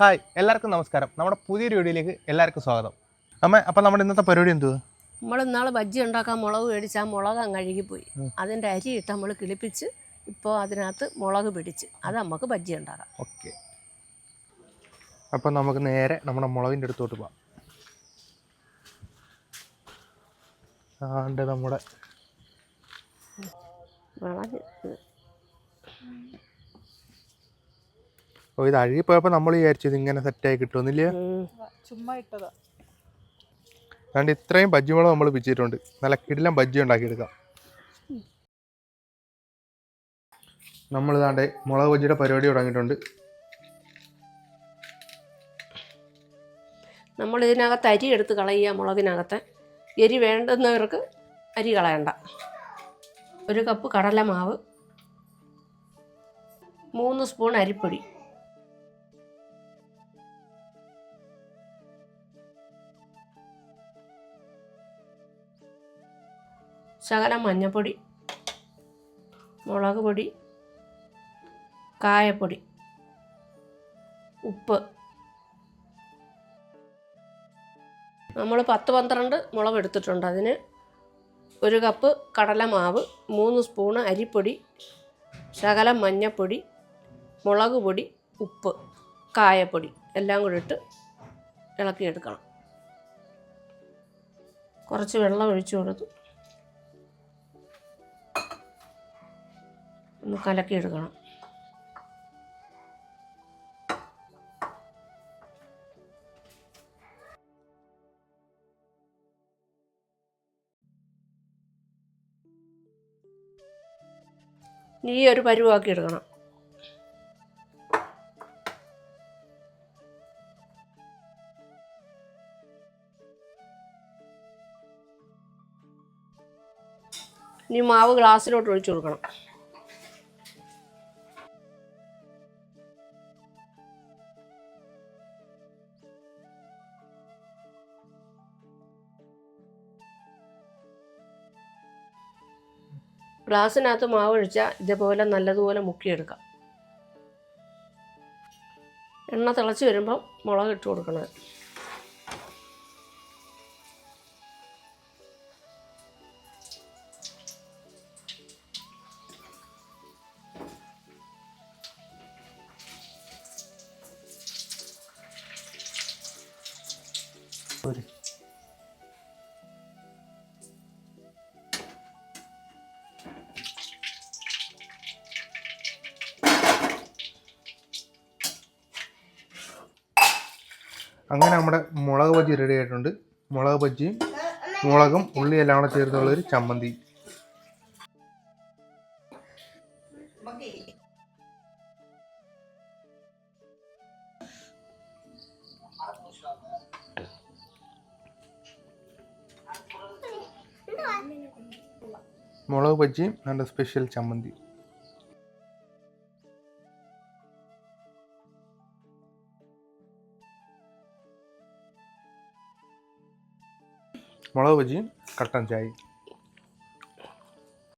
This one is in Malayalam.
ഹായ് എല്ലാവർക്കും നമസ്കാരം. നമ്മുടെ പുതിയൊരു വീഡിയോയിലേക്ക് എല്ലാവർക്കും സ്വാഗതം. അമ്മ അപ്പം നമ്മുടെ ഇന്നത്തെ പരിപാടി എന്തുവാ? നമ്മൾ ഇന്നാൾ ബജ്ജി ഉണ്ടാക്കാൻ മുളക് മേടിച്ച് ആ മുളക് അങ്ങ് അഴുകിപ്പോയി. അതിന്റെ അരി ഇട്ട് നമ്മൾ കിളിപ്പിച്ച് ഇപ്പോൾ അതിനകത്ത് മുളക് പിടിച്ച്. അത് നമുക്ക് ബജ്ജി ഉണ്ടാക്കാം. ഓക്കെ. അപ്പം നമുക്ക് നേരെ നമ്മുടെ മുളകിന്റെ അടുത്തോട്ട് പോവാം. ആണ്ട് നമ്മുടെ ഓ ഇത് അഴുകിപ്പോയപ്പോൾ നമ്മൾ വിചാരിച്ചു ഇത് ഇങ്ങനെ സെറ്റായി കിട്ടുമെന്നില്ല. ചുമ്മാ ഇട്ടതാ. അതുകൊണ്ട് ഇത്രയും ബജ്ജി മുളക് നമ്മൾ പിച്ചിട്ടുണ്ട്. നല്ല കിടിലം ബജ്ജി ഉണ്ടാക്കിയെടുക്കാം. നമ്മൾ ഇതാണ്ട് മുളക് ബജ്ജിയുടെ പരിപാടി തുടങ്ങിയിട്ടുണ്ട്. നമ്മൾ ഇതിനകത്ത് അരി എടുത്ത് കളയുക മുളകിനകത്ത്. എരി വേണ്ടുന്നവർക്ക് അരി കളയണ്ട. ഒരു കപ്പ് കടലമാവ് മൂന്ന് സ്പൂൺ അരിപ്പൊടി. ശകലം മഞ്ഞൾപ്പൊടി മുളക് പൊടി കായപ്പൊടി ഉപ്പ്. നമ്മൾ പത്ത് പന്ത്രണ്ട് മുളക് എടുത്തിട്ടുണ്ട്. അതിന് ഒരു കപ്പ് കടലമാവ് മൂന്ന് സ്പൂണ് അരിപ്പൊടി ശകലം മഞ്ഞൾപ്പൊടി മുളക് പൊടി ഉപ്പ് കായപ്പൊടി എല്ലാം കൂടി ഇട്ട് ഇളക്കിയെടുക്കണം. കുറച്ച് വെള്ളം ഒഴിച്ചു കൊടുത്തു. ഒന്ന് കലക്കിയെടുക്കണം ഈ ഒരു പരുവാക്കി എടുക്കണം. ഇനി മാവ് ഗ്ലാസ്സിലോട്ട് ഒഴിച്ചു കൊടുക്കണം. ഗ്ലാസ്സിനകത്ത് മാവ് ഒഴിച്ചാൽ ഇതേപോലെ നല്ലതുപോലെ മുക്കിയെടുക്കാം. എണ്ണ തിളച്ച് വരുമ്പം മുളക് ഇട്ട് കൊടുക്കണം. ഒരു അങ്ങനെ നമ്മുടെ മുളക് ബജ്ജി റെഡി ആയിട്ടുണ്ട്. മുളക് ബജ്ജിയും മുളകും ഉള്ളി എല്ലാം കൂടെ ചേർത്തുള്ള ഒരു ചമ്മന്തി. മുളക് ബജ്ജിയും നല്ല സ്പെഷ്യൽ ചമ്മന്തി. മുളക് ബജിയും കട്ടൻ ചായയും.